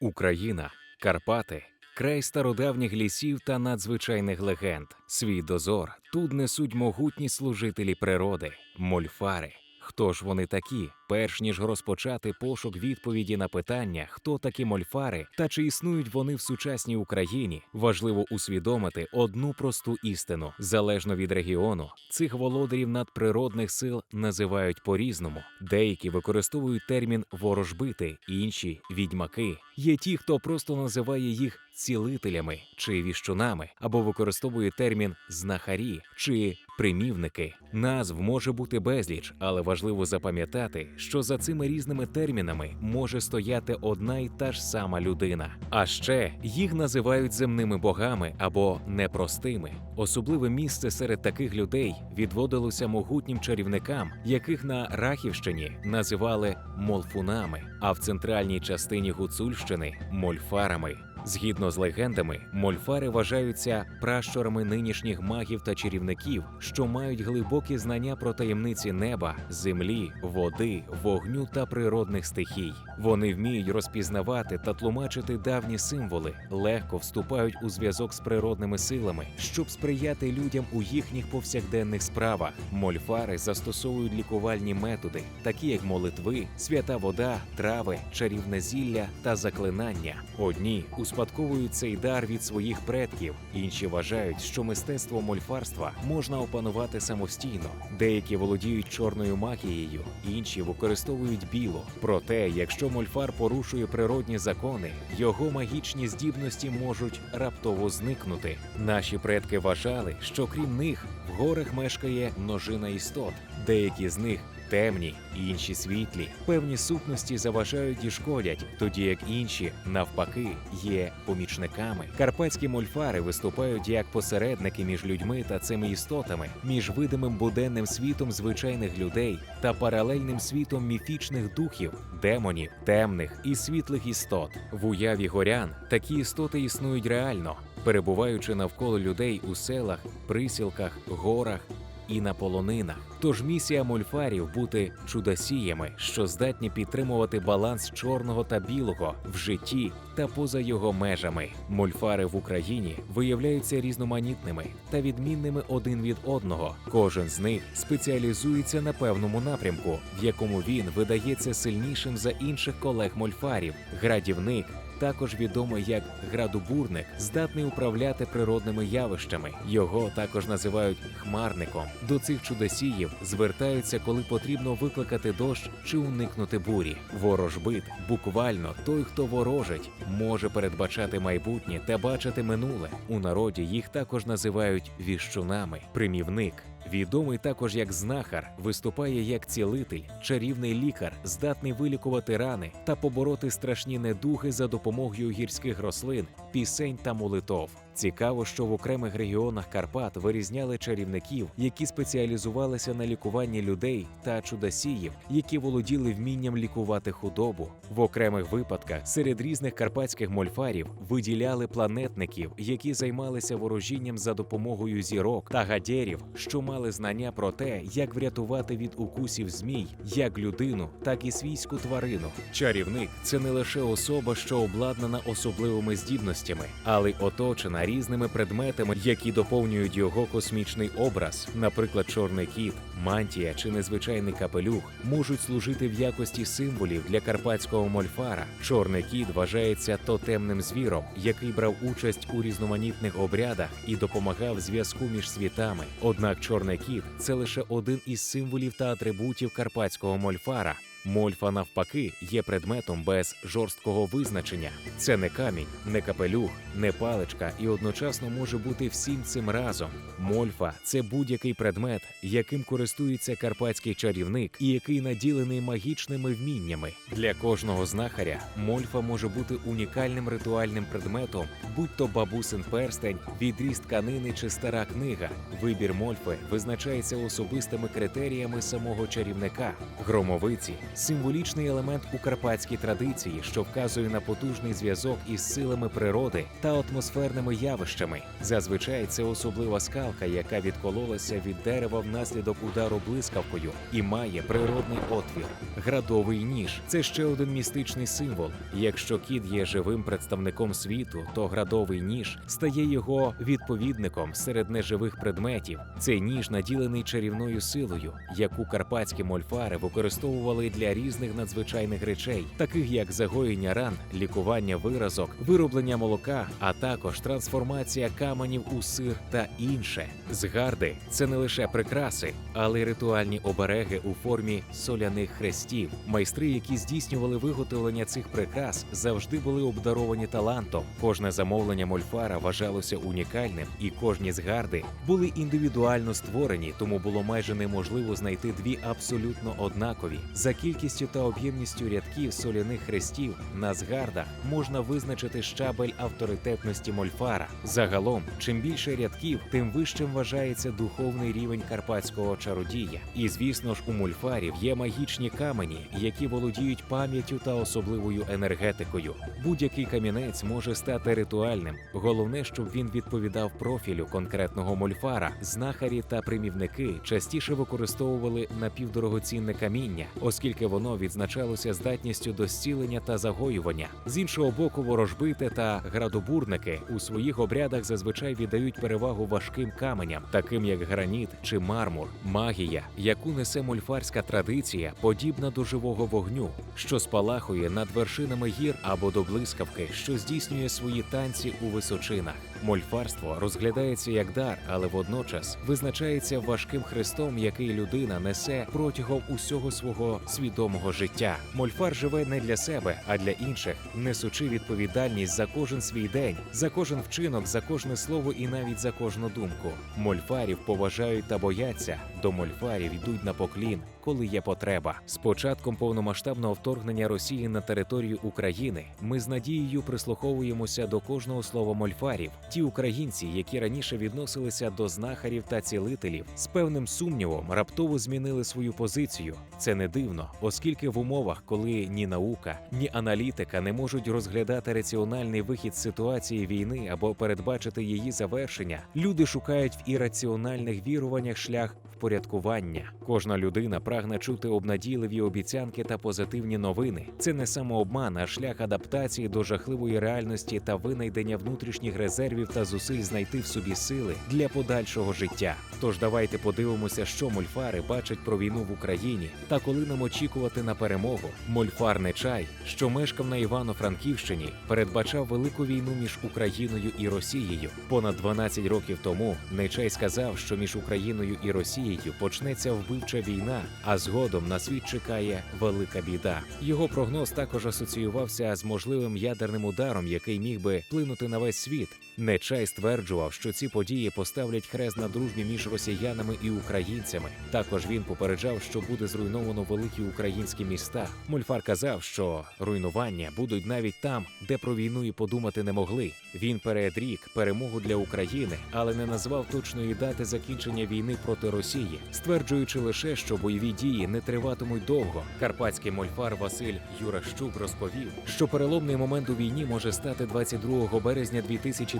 Україна, Карпати, край стародавніх лісів та надзвичайних легенд. Свій дозор тут несуть могутні служителі природи, мольфари. Хто ж вони такі? Перш ніж розпочати пошук відповіді на питання, хто такі мольфари та чи існують вони в сучасній Україні, важливо усвідомити одну просту істину: залежно від регіону, цих володарів надприродних сил називають по-різному. Деякі використовують термін ворожбити, інші відьмаки. Є ті, хто просто називає їх цілителями чи віщунами, або використовує термін знахарі чи примівники. Назв може бути безліч, але важливо запам'ятати, що за цими різними термінами може стояти одна й та ж сама людина. А ще їх називають земними богами або непростими. Особливе місце серед таких людей відводилося могутнім чарівникам, яких на Рахівщині називали молфунами, а в центральній частині Гуцульщини мольфарами. Згідно з легендами, мольфари вважаються пращурами нинішніх магів та чарівників, що мають глибокі знання про таємниці неба, землі, води, вогню та природних стихій. Вони вміють розпізнавати та тлумачити давні символи, легко вступають у зв'язок з природними силами, щоб сприяти людям у їхніх повсякденних справах. Мольфари застосовують лікувальні методи, такі як молитви, свята вода, трави, чарівне зілля та заклинання. Одні успадковують цей дар від своїх предків, інші вважають, що мистецтво мольфарства можна опанувати самостійно. Деякі володіють чорною магією, інші використовують білу. Проте, якщо мольфар порушує природні закони, його магічні здібності можуть раптово зникнути. Наші предки вважали, що крім них в горах мешкає множина істот. Деякі з них темні, інші світлі. Певні сутності заважають і шкодять, тоді як інші, навпаки, є помічниками. Карпатські мольфари виступають як посередники між людьми та цими істотами, між видимим буденним світом звичайних людей та паралельним світом міфічних духів, демонів, темних і світлих істот. В уяві горян такі істоти існують реально, перебуваючи навколо людей у селах, присілках, горах і на полонинах. Тож місія мольфарів бути чудосіями, що здатні підтримувати баланс чорного та білого в житті та поза його межами. Мольфари в Україні виявляються різноманітними та відмінними один від одного. Кожен з них спеціалізується на певному напрямку, в якому він видається сильнішим за інших колег мольфарів. Градівник також відомий як градубурник, здатний управляти природними явищами. Його також називають хмарником. До цих чудосіїв звертаються, коли потрібно викликати дощ чи уникнути бурі. Ворожбит, буквально той, хто ворожить, може передбачати майбутнє та бачити минуле. У народі їх також називають віщунами. Примівник. Відомий також як знахар, виступає як цілитель, чарівний лікар, здатний вилікувати рани та побороти страшні недуги за допомогою гірських рослин, пісень та молитов. Цікаво, що в окремих регіонах Карпат вирізняли чарівників, які спеціалізувалися на лікуванні людей та чудосіїв, які володіли вмінням лікувати худобу. В окремих випадках серед різних карпатських мольфарів виділяли планетників, які займалися ворожінням за допомогою зірок та гадєрів, що мали знання про те, як врятувати від укусів змій як людину, так і свійську тварину. Чарівник це не лише особа, що обладнана особливими здібностями, але й оточена різними предметами, які доповнюють його космічний образ, наприклад, чорний кіт, мантія чи незвичайний капелюх, можуть служити в якості символів для карпатського мольфара. Чорний кіт вважається тотемним звіром, який брав участь у різноманітних обрядах і допомагав зв'язку між світами. Однак чорний кіт це лише один із символів та атрибутів карпатського мольфара. Мольфа, навпаки, є предметом без жорсткого визначення. Це не камінь, не капелюх, не паличка і одночасно може бути всім цим разом. Мольфа це будь-який предмет, яким користується карпатський чарівник і який наділений магічними вміннями. Для кожного знахаря мольфа може бути унікальним ритуальним предметом, будь то бабусин перстень, відріз тканини чи стара книга. Вибір мольфи визначається особистими критеріями самого чарівника. Громовиці символічний елемент у карпатській традиції, що вказує на потужний зв'язок із силами природи та атмосферними явищами. Зазвичай це особлива скалка, яка відкололася від дерева внаслідок удару блискавкою і має природний отвір. Градовий ніж це ще один містичний символ. Якщо кіт є живим представником світу, то градовий ніж стає його відповідником серед неживих предметів. Цей ніж наділений чарівною силою, яку карпатські мольфари використовували для різних надзвичайних речей, таких як загоєння ран, лікування виразок, вироблення молока, а також трансформація каменів у сир та інше. Згарди це не лише прикраси, але й ритуальні обереги у формі соляних хрестів. Майстри, які здійснювали виготовлення цих прикрас, завжди були обдаровані талантом. Кожне замовлення мольфара вважалося унікальним, і кожні згарди були індивідуально створені, тому було майже неможливо знайти дві абсолютно однакові. За кількістю та об'ємністю рядків соляних хрестів на згардах можна визначити щабель авторитетності мольфара. Загалом, чим більше рядків, тим вищим вважається духовний рівень карпатського чародія. І звісно ж, у мольфарів є магічні камені, які володіють пам'яттю та особливою енергетикою. Будь-який камінець може стати ритуальним. Головне, щоб він відповідав профілю конкретного мольфара. Знахарі та примівники частіше використовували напівдорогоцінне каміння, оскільки воно відзначалося здатністю до зцілення та загоювання. З іншого боку, ворожбити та градобурники у своїх обрядах зазвичай віддають перевагу важким каменям, таким як граніт чи мармур. Магія, яку несе мольфарська традиція, подібна до живого вогню, що спалахує над вершинами гір або до блискавки, що здійснює свої танці у височинах. Мольфарство розглядається як дар, але водночас визначається важким хрестом, який людина несе протягом усього свого свідомого життя. Мольфар живе не для себе, а для інших, несучи відповідальність за кожен свій день, за кожен вчинок, за кожне слово і навіть за кожну думку. Мольфарів поважають та бояться. До мольфарів йдуть на поклін, коли є потреба. З початком повномасштабного вторгнення Росії на територію України ми з надією прислуховуємося до кожного слова мольфарів. Ті українці, які раніше відносилися до знахарів та цілителів, з певним сумнівом раптово змінили свою позицію. Це не дивно, оскільки в умовах, коли ні наука, ні аналітика не можуть розглядати раціональний вихід ситуації війни або передбачити її завершення, люди шукають в ірраціональних віруваннях шлях впорядкування. Кожна людина прагне чути обнадійливі обіцянки та позитивні новини. Це не самообман, а шлях адаптації до жахливої реальності та винайдення внутрішніх резервів та зусиль знайти в собі сили для подальшого життя. Тож давайте подивимося, що мольфари бачать про війну в Україні та коли нам очікувати на перемогу. Мольфар Нечай, що мешкав на Івано-Франківщині, передбачав велику війну між Україною і Росією. Понад 12 років тому Нечай сказав, що між Україною і Росією почнеться вбивча війна, а згодом на світ чекає велика біда. Його прогноз також асоціювався з можливим ядерним ударом, який міг би вплинути на весь світ. Нечай стверджував, що ці події поставлять хрест на дружбі між росіянами і українцями. Також він попереджав, що буде зруйновано великі українські міста. Мольфар казав, що руйнування будуть навіть там, де про війну і подумати не могли. Він передрік перемогу для України, але не назвав точної дати закінчення війни проти Росії, стверджуючи лише, що бойові дії не триватимуть довго. Карпатський мольфар Василь Юращук розповів, що переломний момент у війні може стати 22 березня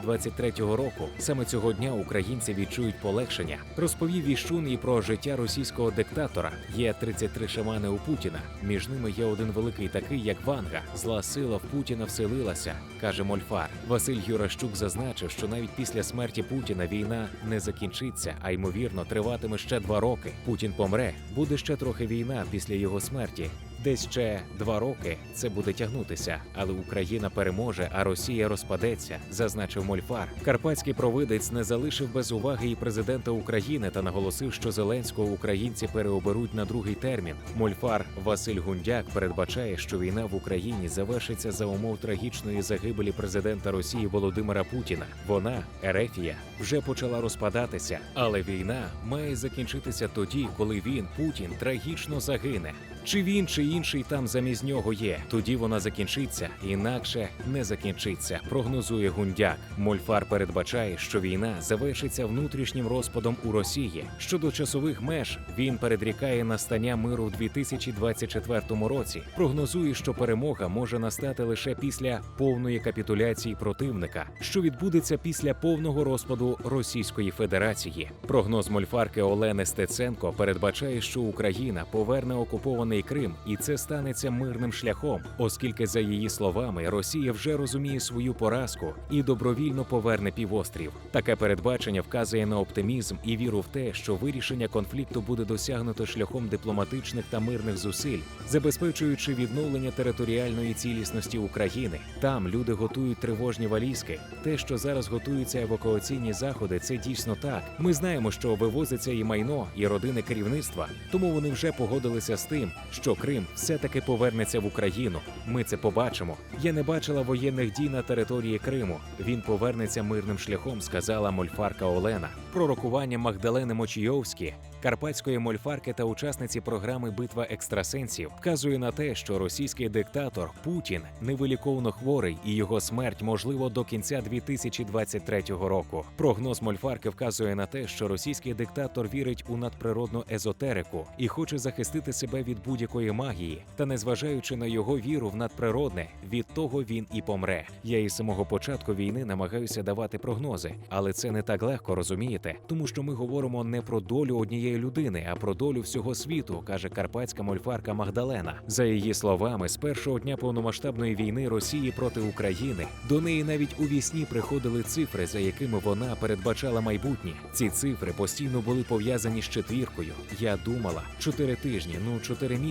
2023 року. Саме цього дня українці відчують полегшення. Розповів Віщун і про життя російського диктатора. Є 33 шамани у Путіна. Між ними є один великий такий, як Ванга. Зла сила в Путіна вселилася, каже Мольфар. Василь Юращук зазначив, що навіть після смерті Путіна війна не закінчиться, а ймовірно триватиме ще два роки. Путін помре, буде ще трохи війна після його смерті. Десь ще два роки це буде тягнутися, але Україна переможе, а Росія розпадеться, зазначив Мольфар. Карпатський провидець не залишив без уваги і президента України та наголосив, що Зеленського українці переоберуть на другий термін. Мольфар Василь Гундяк передбачає, що війна в Україні завершиться за умов трагічної загибелі президента Росії Володимира Путіна. Вона, Ерефія, вже почала розпадатися, але війна має закінчитися тоді, коли він, Путін, трагічно загине. Чи він, чи інший там замість нього є. Тоді вона закінчиться, інакше не закінчиться. Прогнозує Гундяк. Мольфар передбачає, що війна завершиться внутрішнім розпадом у Росії. Щодо часових меж він передрікає настання миру в 2024 році. Прогнозує, що перемога може настати лише після повної капітуляції противника, що відбудеться після повного розпаду Російської Федерації. Прогноз мольфарки Олени Стеценко передбачає, що Україна поверне окупований Крим, і це станеться мирним шляхом, оскільки, за її словами, Росія вже розуміє свою поразку і добровільно поверне півострів. Таке передбачення вказує на оптимізм і віру в те, що вирішення конфлікту буде досягнуто шляхом дипломатичних та мирних зусиль, забезпечуючи відновлення територіальної цілісності України. Там люди готують тривожні валізки. Те, що зараз готуються евакуаційні заходи, це дійсно так. Ми знаємо, що вивозиться і майно, і родини керівництва. Тому вони вже погодилися з тим, що Крим все-таки повернеться в Україну. Ми це побачимо. Я не бачила воєнних дій на території Криму. Він повернеться мирним шляхом, сказала мольфарка Олена. Пророкування Магдалени Мочійовські, карпатської мольфарки та учасниці програми Битва екстрасенсів вказує на те, що російський диктатор Путін невиліковно хворий і його смерть можливо до кінця 2023 року. Прогноз мольфарки вказує на те, що російський диктатор вірить у надприродну езотерику і хоче захистити себе від будь-якої магії. Та незважаючи на його віру в надприродне, від того він і помре. Я із самого початку війни намагаюся давати прогнози, але це не так легко розумієте, тому що ми говоримо не про долю однієї людини, а про долю всього світу, каже карпатська мольфарка Магдалена. За її словами, з першого дня повномасштабної війни Росії проти України до неї навіть у вісні приходили цифри, за якими вона передбачала майбутнє. Ці цифри постійно були пов'язані з четвіркою. Я думала чотири тижні, ну чотири місяці.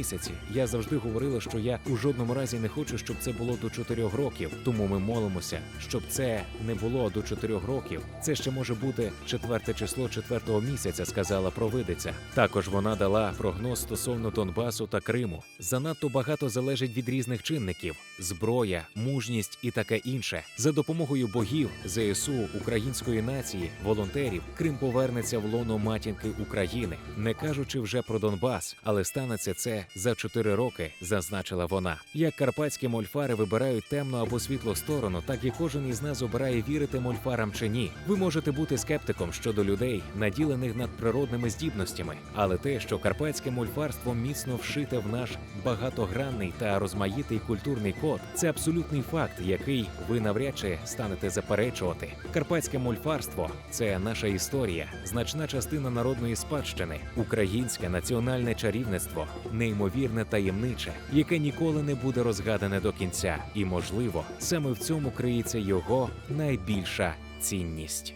Я завжди говорила, що я у жодному разі не хочу, щоб це було до чотирьох років. Тому ми молимося, щоб це не було до чотирьох років. Це ще може бути четверте число четвертого місяця, сказала провидиця. Також вона дала прогноз стосовно Донбасу та Криму. Занадто багато залежить від різних чинників: зброя, мужність і таке інше. За допомогою богів, ЗСУ, української нації, волонтерів, Крим повернеться в лоно матінки України, не кажучи вже про Донбас, але станеться це за чотири роки, зазначила вона. Як карпатські мольфари вибирають темну або світлу сторону, так і кожен із нас обирає вірити мольфарам чи ні. Ви можете бути скептиком щодо людей, наділених надприродними здібностями, але те, що карпатське мольфарство міцно вшите в наш багатогранний та розмаїтий культурний код, це абсолютний факт, який ви навряд чи станете заперечувати. Карпатське мольфарство це наша історія, значна частина народної спадщини, українське національне чарівництво, неймовірне таємниче, яке ніколи не буде розгадане до кінця, і можливо, саме в цьому криється його найбільша цінність.